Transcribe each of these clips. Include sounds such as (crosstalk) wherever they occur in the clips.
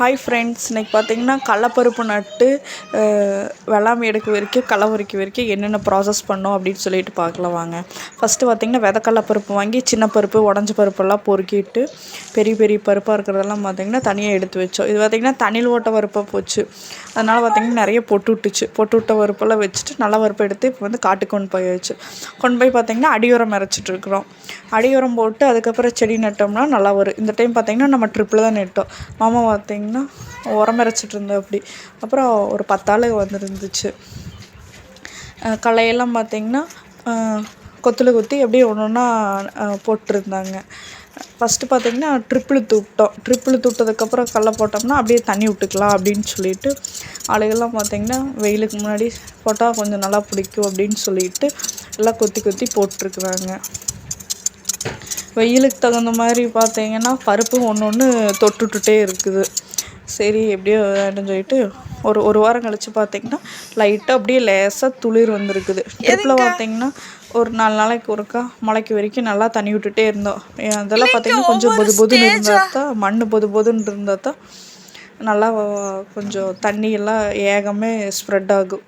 Hi friends இன்றைக்கி பார்த்தீங்கன்னா கடலப்பருப்பு நட்டு வெள்ளாமை எடுக்க வரைக்கும் களை பறிக்க வரைக்கும் என்னென்ன ப்ராசஸ் பண்ணோம் அப்படின்னு சொல்லிட்டு பார்க்கலாம் வாங்க. ஃபஸ்ட்டு பார்த்தீங்கன்னா வித கடலப்பருப்பு வாங்கி சின்ன பருப்பு உடஞ்ச பருப்பெல்லாம் பொறுக்கிட்டு பெரிய பெரிய பருப்பாக இருக்கிறதெல்லாம் பார்த்திங்கன்னா தனியாக எடுத்து வச்சோம். இது பார்த்திங்கன்னா தண்ணியில் ஓட்ட பருப்பாக போச்சு. அதனால் பார்த்தீங்கன்னா நிறைய பொட்டு விட்டுச்சு. பொட்டு விட்ட பருப்பெல்லாம் வச்சுட்டு நல்ல பருப்பு எடுத்து இப்போ வந்து காட்டுக்கு கொண்டு போயாச்சு கொண்டு போய் பார்த்தீங்கன்னா அடியோரம் இறச்சிட்டு இருக்கிறோம். அடியோரம் போட்டு அதுக்கப்புறம் செடி நட்டோம்னா நல்லா வரும். இந்த டைம் பார்த்தீங்கன்னா நம்ம ட்ரிப்பில் தான் நட்டோம். மாமா பார்த்திங்கன்னா உரம் இறைச்சிட்டு இருந்தோம் அப்படி. அப்புறம் ஒரு பத்தாள் வந்துருந்துச்சு. களையெல்லாம் பார்த்திங்கன்னா கொத்தில் குத்தி அப்படியே ஒன்று ஒன்றா போட்டிருந்தாங்க. ஃபஸ்ட்டு பார்த்திங்கன்னா ட்ரிப்பிள் தூட்டோம். ட்ரிப்பிள் தூட்டதுக்கப்புறம் கடல போட்டோம்னா அப்படியே தண்ணி விட்டுக்கலாம் அப்படின்னு சொல்லிட்டு ஆளுகள்லாம் பார்த்திங்கன்னா வெயிலுக்கு முன்னாடி போட்டால் கொஞ்சம் நல்லா பிடிக்கும் அப்படின்னு சொல்லிட்டு எல்லாம் கொத்தி கொத்தி போட்டிருக்குறாங்க. வெயிலுக்கு தகுந்த மாதிரி பார்த்தீங்கன்னா பருப்பு ஒன்று ஒன்று தொட்டுட்டுட்டே இருக்குது. சரி எப்படியோ அப்படின்னு சொல்லிட்டு ஒரு ஒரு வாரம் கழிச்சு பார்த்தீங்கன்னா லைட்டாக அப்படியே லேசாக துளிர் வந்திருக்குது. ட்ரிப்பில் பார்த்தீங்கன்னா ஒரு நாலு நாளைக்கு ஒருக்கா முளைக்கு வரைக்கும் நல்லா தண்ணி விட்டுட்டே இருந்தோம். அதெல்லாம் பார்த்தீங்கன்னா கொஞ்சம் பொது பொதுன்னு இருந்தால் தான் மண் பொது பொதுன்னு இருந்தால் தான் நல்லா கொஞ்சம் தண்ணி எல்லாம் ஏகமே ஸ்ப்ரெட் ஆகும்.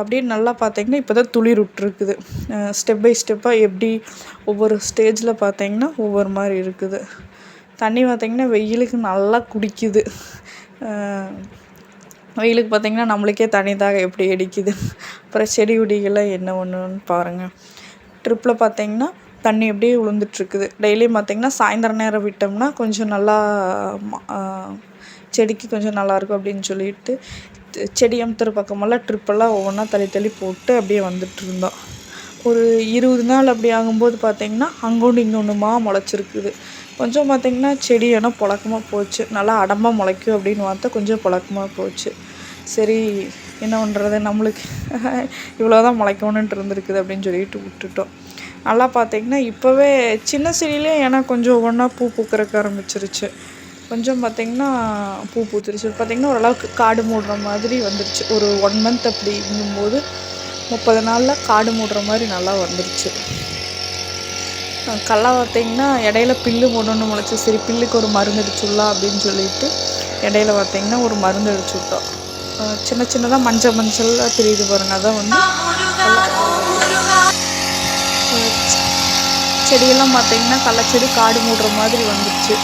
அப்படியே நல்லா பார்த்தீங்கன்னா இப்போ தான் துளிர் விட்ருக்குது ஸ்டெப் பை ஸ்டெப்பாக எப்படி ஒவ்வொரு ஸ்டேஜில் பார்த்தீங்கன்னா ஒவ்வொரு மாதிரி இருக்குது. தண்ணி பார்த்திங்கன்னா வெயிலுக்கு நல்லா குடிக்குது. வெயிலுக்கு பார்த்திங்கன்னா நம்மளுக்கே தண்ணி எப்படி அடிக்குது. அப்புறம் செடி கொடிகள்லாம் என்ன ஒன்றுன்னு பாருங்கள் ட்ரிப்பில் பார்த்தீங்கன்னா தண்ணி அப்படியே விழுந்துட்டுருக்குது டெய்லியும் பார்த்திங்கன்னா சாயந்தரம் நேரம் விட்டோம்னா கொஞ்சம் நல்லா ம- செடிக்கு கொஞ்சம் நல்லாயிருக்கும் அப்படின்னு சொல்லிட்டு செடி அமுத்துற பக்கமெல்லாம் ட்ரிப்பெல்லாம் ஒவ்வொன்றா தள்ளி தள்ளி போட்டு அப்படியே வந்துட்டு இருந்தோம் ஒரு இருபது நாள் அப்படி ஆகும்போது பார்த்திங்கன்னா அங்கொன்று இங்கொன்றுமா முளைச்சிருக்குது. கொஞ்சம் பார்த்திங்கன்னா செடி ஆனால் புழக்கமாக போச்சு. நல்லா அடம்பாக முளைக்கும் அப்படின்னு பார்த்தா கொஞ்சம் புழக்கமாக போச்சு. சரி என்ன பண்ணுறது நம்மளுக்கு (laughs) இவ்வளோ தான் முளைக்கணுன்ட்டு இருந்திருக்குது அப்படின்னு சொல்லிட்டு விட்டுட்டோம். நல்லா பார்த்தீங்கன்னா இப்போவே சின்ன செடியிலே ஏன்னா கொஞ்சம் ஒன்றா பூ பூக்கிறக்க ஆரம்பிச்சிருச்சு. கொஞ்சம் பார்த்திங்கன்னா பூ பூத்துருச்சு. பார்த்திங்கன்னா ஓரளவுக்கு காடு மூடுற மாதிரி வந்துருச்சு. ஒரு ஒன் மந்த் அப்படிங்கும்போது முப்பது நாளில் காடு மூடுற மாதிரி நல்லா வந்துருச்சு. கடல பார்த்தீங்கன்னா இடையில பில்லு ஒன்று முளைச்சி சரி பில்லுக்கு ஒரு மருந்து அடிச்சுடலாம் அப்படின்னு சொல்லிட்டு இடையில பார்த்தீங்கன்னா ஒரு மருந்து அடிச்சு விட்டோம் சின்ன சின்னதாக மஞ்சள் மஞ்சளாக தெரியுது பாருங்க அதான் வந்து செடியெல்லாம் பார்த்தீங்கன்னா கள்ளச்செடி காடு மூடுற மாதிரி வந்துருச்சு.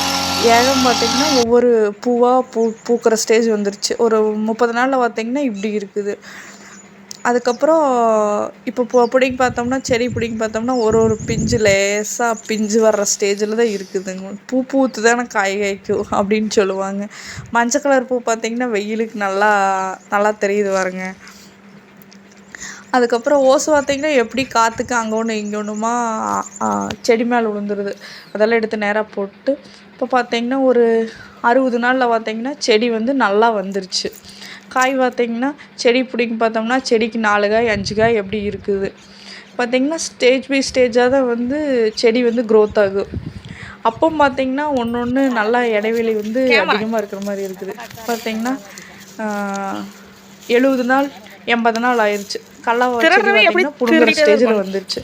ஏகம் பார்த்தீங்கன்னா ஒவ்வொரு பூவாக பூ பூக்கிற ஸ்டேஜ் வந்துருச்சு. ஒரு முப்பது நாளில் பார்த்திங்கன்னா இப்படி இருக்குது. அதுக்கப்புறம் இப்போ பூ பிடிங்கி பார்த்தோம்னா செடி பிடிங்கி பார்த்தோம்னா ஒரு ஒரு பிஞ்சு லேசாக பிஞ்சு வர்ற ஸ்டேஜில் தான் இருக்குதுங்க. பூ பூத்து தானே காய் காய்க்கும் அப்படின்னு சொல்லுவாங்க. மஞ்சள் கலர் பூ பார்த்திங்கன்னா வெயிலுக்கு நல்லா நல்லா தெரியுது பாருங்க. அதுக்கப்புறம் ஓசு பார்த்தீங்கன்னா எப்படி காற்றுக்கு அங்கே ஒன்று இங்கே ஒன்றுமா செடி மேலே விழுந்துருது. அதெல்லாம் எடுத்து நேராக போட்டு இப்போ பார்த்தீங்கன்னா ஒரு அறுபது நாளில் பார்த்தீங்கன்னா செடி வந்து நல்லா வந்துருச்சு. காய் பார்த்தீங்கன்னா செடி பிடிங்கி பார்த்தோம்னா செடிக்கு நாலு காய் அஞ்சு காய் எப்படி இருக்குது? பார்த்தீங்கன்னா ஸ்டேஜ் பை ஸ்டேஜாக தான் வந்து செடி வந்து க்ரோத் ஆகும் அப்போ பார்த்தீங்கன்னா ஒன்று ஒன்று நல்லா இடைவெளி வந்து அதிகமாக இருக்கிற மாதிரி இருக்குது. பார்த்தீங்கன்னா எழுபது நாள் எண்பது நாள் ஆயிடுச்சு பார்த்தீங்கன்னா புடுங்குற ஸ்டேஜில் வந்துருச்சு.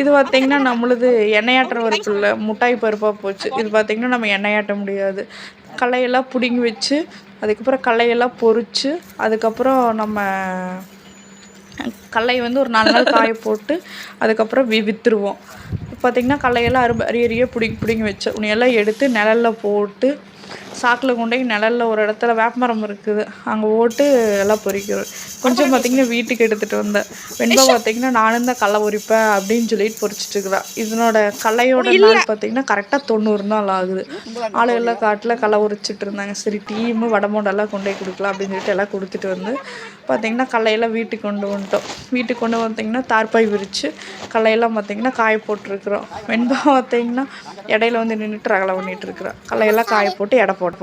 இது பார்த்தீங்கன்னா நம்மளுது எண்ணெயாட்டுற பருப்பில் முட்டாய் பருப்பாக போச்சு. இது பார்த்தீங்கன்னா நம்ம எண்ணெயாட்ட முடியாது. களையெல்லாம் பிடுங்கி வச்சு அதுக்கப்புறம் களையெல்லாம் பொறிச்சு அதுக்கப்புறம் நம்ம கடலையை வந்து ஒரு நாலு நாள் காய போட்டு அதுக்கப்புறம் வி விற்றுருவோம் பார்த்திங்கன்னா கடலையெல்லாம் அரும்பு அரிய அரிய பிடிங்கி பிடிங்கி வச்சு உன்னையெல்லாம் எடுத்து நிழல்ல போட்டு சாக்கில் கொண்டு போய் நிழல்ல ஒரு இடத்துல வேப்பமரம் இருக்குது. அங்கே போட்டு எல்லாம் பொறிக்கிறோம். கொஞ்சம் பார்த்திங்கன்னா வீட்டுக்கு எடுத்துகிட்டு வந்தேன் வெண்பா பார்த்திங்கன்னா நானும் தான் கடலை பொரிப்பேன் அப்படின்னு சொல்லிட்டு பொரிச்சிட்டு இருக்கிறா. இதனோட கடலையோட நாள் பார்த்திங்கன்னா கரெக்டாக தொண்ணூறு நாள் ஆகுது. ஆளுகள்லாம் காட்டில் கடலை உரிச்சிட்டு இருந்தாங்க. சரி டீமு வடமோடெல்லாம் கொண்டு போய் கொடுக்கலாம் அப்படின்னு சொல்லிட்டு எல்லாம் கொடுத்துட்டு வந்து பார்த்திங்கன்னா கடலையெல்லாம் வீட்டுக்கு கொண்டு வந்துட்டோம். வீட்டுக்கு கொண்டு வந்தீங்கன்னா தார்பாய் விரித்து கடலையெல்லாம் பார்த்திங்கன்னா காய போட்டிருக்குறோம். வெண்பா பார்த்திங்கன்னா இடையில வந்து நின்றுட்டு ரகலை பண்ணிட்டு இருக்கிறோம் கடலையெல்லாம் காய போட்டு எடை போட்டு